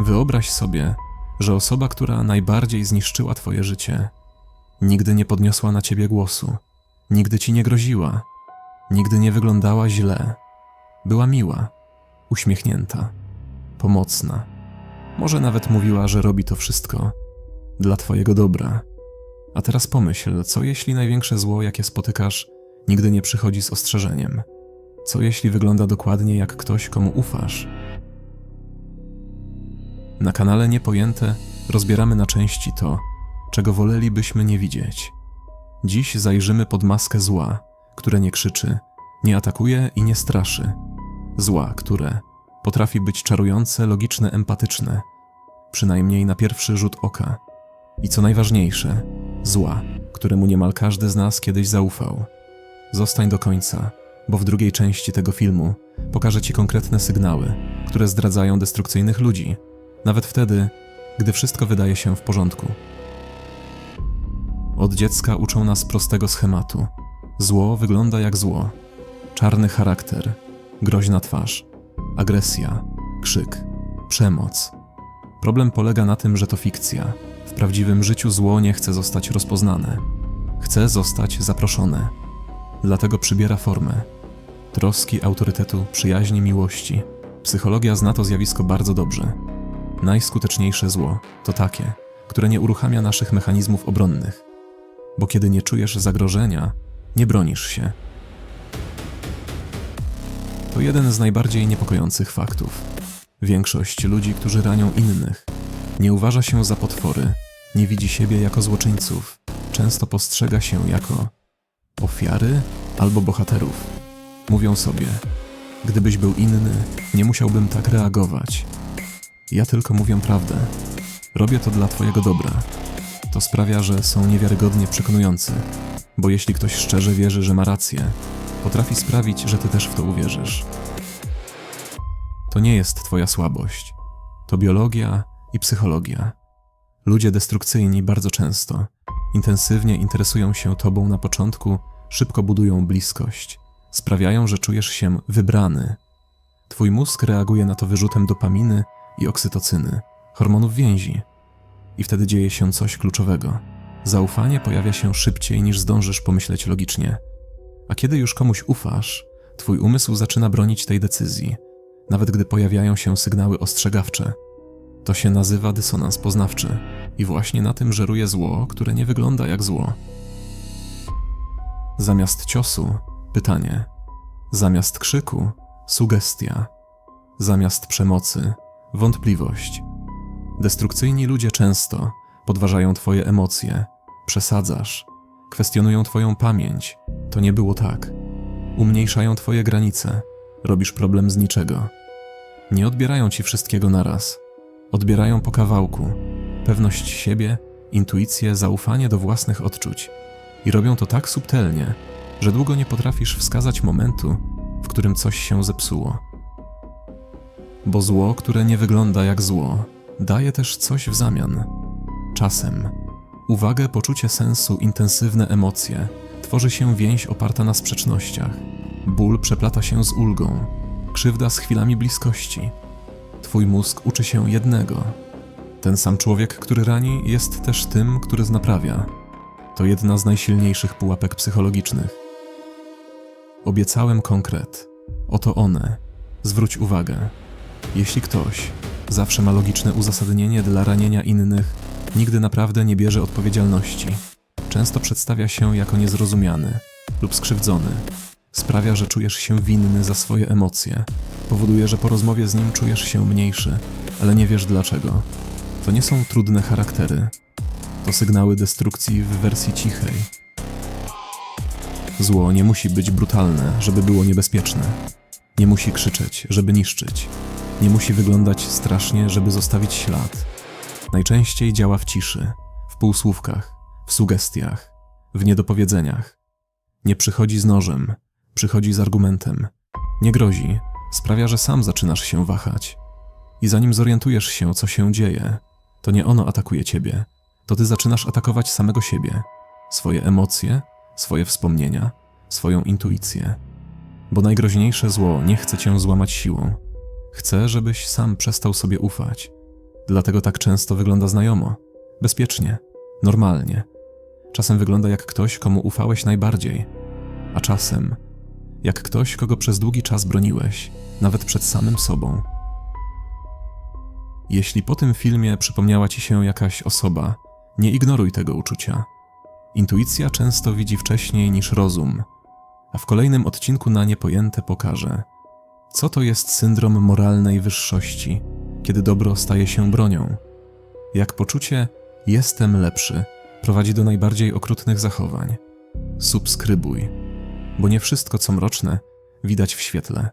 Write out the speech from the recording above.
Wyobraź sobie, że osoba, która najbardziej zniszczyła twoje życie, nigdy nie podniosła na ciebie głosu, nigdy ci nie groziła, nigdy nie wyglądała źle. Była miła, uśmiechnięta, pomocna. Może nawet mówiła, że robi to wszystko dla twojego dobra. A teraz pomyśl, co jeśli największe zło, jakie spotykasz, nigdy nie przychodzi z ostrzeżeniem? Co jeśli wygląda dokładnie jak ktoś, komu ufasz? Na kanale Niepojęte rozbieramy na części to, czego wolelibyśmy nie widzieć. Dziś zajrzymy pod maskę zła, które nie krzyczy, nie atakuje i nie straszy. Zła, które potrafi być czarujące, logiczne, empatyczne, przynajmniej na pierwszy rzut oka. I co najważniejsze, zła, któremu niemal każdy z nas kiedyś zaufał. Zostań do końca, bo w drugiej części tego filmu pokażę Ci konkretne sygnały, które zdradzają destrukcyjnych ludzi, nawet wtedy, gdy wszystko wydaje się w porządku. Od dziecka uczą nas prostego schematu. Zło wygląda jak zło. Czarny charakter, groźna twarz, agresja, krzyk, przemoc. Problem polega na tym, że to fikcja. W prawdziwym życiu zło nie chce zostać rozpoznane. Chce zostać zaproszone. Dlatego przybiera formę troski, autorytetu, przyjaźni, miłości. Psychologia zna to zjawisko bardzo dobrze. Najskuteczniejsze zło to takie, które nie uruchamia naszych mechanizmów obronnych. Bo kiedy nie czujesz zagrożenia, nie bronisz się. To jeden z najbardziej niepokojących faktów. Większość ludzi, którzy ranią innych, nie uważa się za potwory, nie widzi siebie jako złoczyńców, często postrzega się jako ofiary albo bohaterów. Mówią sobie: Gdybyś był inny, nie musiałbym tak reagować. Ja tylko mówię prawdę. Robię to dla Twojego dobra. To sprawia, że są niewiarygodnie przekonujący, bo jeśli ktoś szczerze wierzy, że ma rację, potrafi sprawić, że Ty też w to uwierzysz. To nie jest Twoja słabość. To biologia i psychologia. Ludzie destrukcyjni bardzo często intensywnie interesują się Tobą na początku, szybko budują bliskość, sprawiają, że czujesz się wybrany. Twój mózg reaguje na to wyrzutem dopaminy i oksytocyny, hormonów więzi. I wtedy dzieje się coś kluczowego. Zaufanie pojawia się szybciej niż zdążysz pomyśleć logicznie. A kiedy już komuś ufasz, twój umysł zaczyna bronić tej decyzji, nawet gdy pojawiają się sygnały ostrzegawcze. To się nazywa dysonans poznawczy i właśnie na tym żeruje zło, które nie wygląda jak zło. Zamiast ciosu pytanie. Zamiast krzyku sugestia. Zamiast przemocy wątpliwość. Destrukcyjni ludzie często podważają Twoje emocje, przesadzasz, kwestionują Twoją pamięć. To nie było tak. Umniejszają Twoje granice, robisz problem z niczego. Nie odbierają Ci wszystkiego naraz. Odbierają po kawałku pewność siebie, intuicję, zaufanie do własnych odczuć. I robią to tak subtelnie, że długo nie potrafisz wskazać momentu, w którym coś się zepsuło. Bo zło, które nie wygląda jak zło, daje też coś w zamian. Czasem uwagę, poczucie sensu, intensywne emocje, tworzy się więź oparta na sprzecznościach. Ból przeplata się z ulgą, krzywda z chwilami bliskości. Twój mózg uczy się jednego. Ten sam człowiek, który rani, jest też tym, który znaprawia. To jedna z najsilniejszych pułapek psychologicznych. Obiecałem konkret. Oto one. Zwróć uwagę. Jeśli ktoś zawsze ma logiczne uzasadnienie dla ranienia innych, nigdy naprawdę nie bierze odpowiedzialności. Często przedstawia się jako niezrozumiany lub skrzywdzony. Sprawia, że czujesz się winny za swoje emocje. Powoduje, że po rozmowie z nim czujesz się mniejszy, ale nie wiesz dlaczego. To nie są trudne charaktery. To sygnały destrukcji w wersji cichej. Zło nie musi być brutalne, żeby było niebezpieczne. Nie musi krzyczeć, żeby niszczyć. Nie musi wyglądać strasznie, żeby zostawić ślad. Najczęściej działa w ciszy, w półsłówkach, w sugestiach, w niedopowiedzeniach. Nie przychodzi z nożem, przychodzi z argumentem. Nie grozi, sprawia, że sam zaczynasz się wahać. I zanim zorientujesz się, co się dzieje, to nie ono atakuje ciebie, to ty zaczynasz atakować samego siebie, swoje emocje, swoje wspomnienia, swoją intuicję. Bo najgroźniejsze zło nie chce cię złamać siłą. Chce, żebyś sam przestał sobie ufać. Dlatego tak często wygląda znajomo, bezpiecznie, normalnie. Czasem wygląda jak ktoś, komu ufałeś najbardziej, a czasem jak ktoś, kogo przez długi czas broniłeś, nawet przed samym sobą. Jeśli po tym filmie przypomniała ci się jakaś osoba, nie ignoruj tego uczucia. Intuicja często widzi wcześniej niż rozum, a w kolejnym odcinku na niepojęte pokaże, co to jest syndrom moralnej wyższości, kiedy dobro staje się bronią. Jak poczucie jestem lepszy prowadzi do najbardziej okrutnych zachowań. Subskrybuj, bo nie wszystko co mroczne widać w świetle.